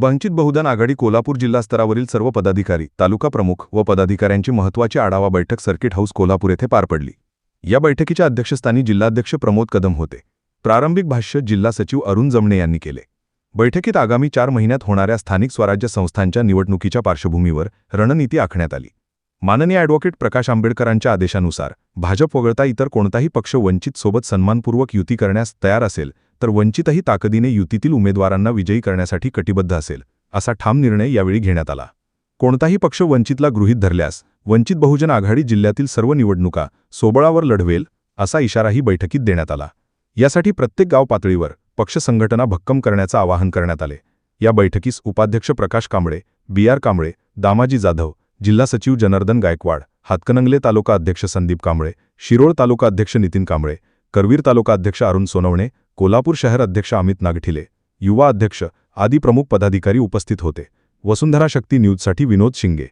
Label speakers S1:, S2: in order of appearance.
S1: वंचित बहुदान आघाडी कोल्हापूर जिल्हा स्तरावरील सर्व पदाधिकारी तालुका प्रमुख व पदाधिकाऱ्यांची महत्त्वाची आढावा बैठक सर्किट हाऊस कोल्हापूर येथे पार पडली. या बैठकीच्या अध्यक्षस्थानी जिल्हाध्यक्ष प्रमोद कदम होते. प्रारंभिक भाष्य जिल्हा सचिव अरुण जमणे यांनी केले. बैठकीत आगामी चार महिन्यात होणाऱ्या स्थानिक स्वराज्य संस्थांच्या निवडणुकीच्या पार्श्वभूमीवर रणनीती आखण्यात आली. माननीय ॲडव्होकेट प्रकाश आंबेडकरांच्या आदेशानुसार भाजप वगळता इतर कोणताही पक्ष वंचित सोबत सन्मानपूर्वक युती करण्यास तयार असेल तर वंचितही ताकदीने युतीतील उमेदवारांना विजयी करण्यासाठी कटिबद्ध असेल असा ठाम निर्णय यावेळी घेण्यात आला. कोणताही पक्ष वंचितला गृहीत धरल्यास वंचित बहुजन आघाडी जिल्ह्यातील सर्व निवडणुका सोबळावर लढवेल असा इशाराही बैठकीत देण्यात आला. यासाठी प्रत्येक गाव पातळीवर पक्ष संघटना भक्कम करण्याचं आवाहन करण्यात आले. या बैठकीस उपाध्यक्ष प्रकाश कांबळे बी आर कांबळे दामाजी जाधव जिल्हा सचिव जनार्दन गायकवाड हातकणंगले तालुका अध्यक्ष संदीप कांबळे शिरोळ तालुका अध्यक्ष नितीन कांबळे करवीर तालुका अध्यक्ष अरुण सोनवणे कोल्हापूर शहर अध्यक्ष अमित नागठिले युवा अध्यक्ष आदी प्रमुख पदाधिकारी उपस्थित होते. वसुंधरा शक्ती न्यूजसाठी विनोद शिंगे.